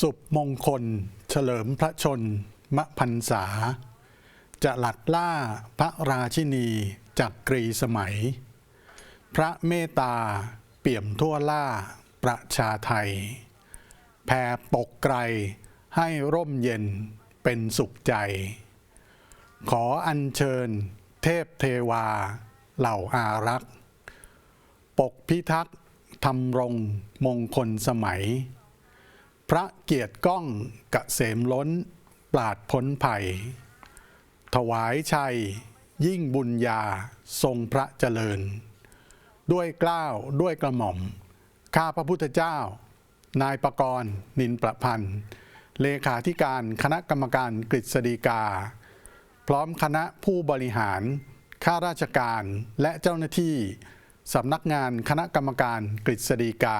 สุบมงคล เฉลิมพระชนมพรรษา จะหลัดล่าพระราชินีจากกรีสมัย พระเมตตาเปี่ยมทั่วล่าประชาไทย แผ่ปกไกลให้ร่มเย็นเป็นสุขใจ ขออัญเชิญเทพเทวาเหล่าอารักษ์ ปกพิทักษ์ทำรงมงคลสมัย พระเกียรติก้องกะเสมล้นปราดพ้นภัย ถวายชัย ยิ่งบุญญาทรงพระเจริญ ด้วยเกล้าวด้วยกระหม่อม ข้าพระพุทธเจ้า นายประกรณ์นินประพันธ์ เลขาธิการคณะกรรมการกฤษฎีกา พร้อมคณะผู้บริหาร ข้าราชการและเจ้าหน้าที่สำนักงานคณะกรรมการกฤษฎีกา